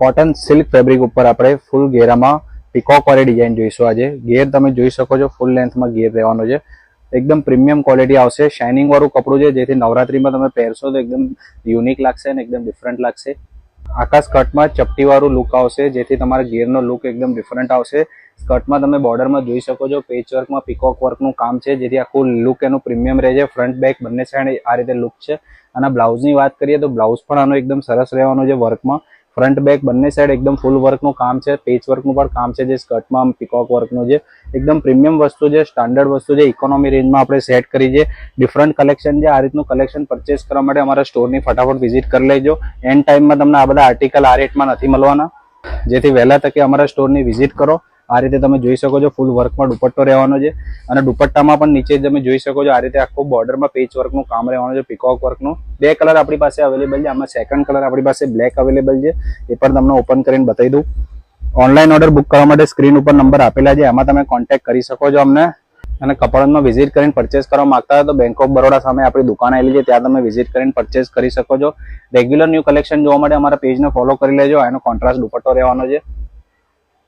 Cotton silk fabric ઉપર આપણે ફૂલ ઘેરામાં peacock design જોઈશું આજે. ઘેર તમે જોઈ શકો છો ફૂલ લેન્થમાં ઘેર રહેવાનો છે. એકદમ પ્રીમિયમ ક્વોલિટી આવશે. શાઇનિંગ વાળું કપડું છે, જેથી નવરાત્રીમાં તમે પહેરશો તો એકદમ યુનિક લાગશે અને એકદમ ડિફરન્ટ લાગશે. આખા સ્કર્ટમાં ચપટીવાળું લુક આવશે, જેથી તમારા ઘેરનો લુક એકદમ ડિફરન્ટ આવશે. સ્કર્ટમાં તમે બોર્ડરમાં જોઈ શકો છો પેચ વર્કમાં પીકોક વર્કનું કામ છે, જેથી આખું લુક એનું પ્રીમિયમ રહે છે. ફ્રન્ટ બેક બંને સાઈડ આ રીતે લુક છે. અને બ્લાઉઝની વાત કરીએ તો બ્લાઉઝ પણ આનો એકદમ સરસ રહેવાનો છે વર્કમાં ફ્રન્ટ બેક બંને સાઈડ એકદમ ફૂલ વર્કનું કામ છે. પેચ વર્કનું પણ કામ છે. જે સ્કર્ટમાં પીકોક વર્કનું છે એકદમ પ્રીમિયમ વસ્તુ છે સ્ટાન્ડર્ડ વસ્તુ છે ઇકોનોમી રેન્જમાં આપણે સેટ કરી છે. ડિફરન્ટ કલેક્શન છે. આ રીતનું કલેક્શન પરચેસ કરવા માટે અમારા સ્ટોરની ફટાફટ વિઝિટ કરી લેજો. એન્ડ ટાઈમમાં તમને આ બધા આર્ટિકલ આ રેટમાં નથી મળવાના. જેથી વહેલા તકે અમારા સ્ટોરની વિઝિટ કરો. આ રીતે તમે જોઈ શકો છો ફૂલ વર્કમાં દુપટ્ટો રહેવાનો છે. અને દુપટ્ટામાં પણ નીચે તમે જોઈ શકો છો આ રીતે આખું બોર્ડરમાં પેચ વર્કનું કામ રહેવાનું છે પીકોક વર્કનું બે કલર આપણી પાસે અવેલેબલ છે, આમાં સેકન્ડ કલર આપણી પાસે બ્લેક અવેલેબલ છે. એ પણ તમને ઓપન કરીને બતાવી દઉં. ઓનલાઈન ઓર્ડર બુક કરવા માટે સ્ક્રીન ઉપર નંબર આપેલા છે, એમાં તમે કોન્ટેક્ટ કરી શકો છો અમને. અને કપડામાં વિઝિટ કરીને પરચેસ કરવા માંગતા હોય તો બેંક ઓફ બરોડા સામે આપણી દુકાન આવેલી છે, ત્યાં તમે વિઝિટ કરીને પરચેસ કરી શકો છો. રેગ્યુલર ન્યૂ કલેક્શન જોવા માટે અમારા પેજને ફોલો કરી લેજો, એનો કોન્ટ્રાસ્ટ દુપટ્ટો રહેવાનો છે.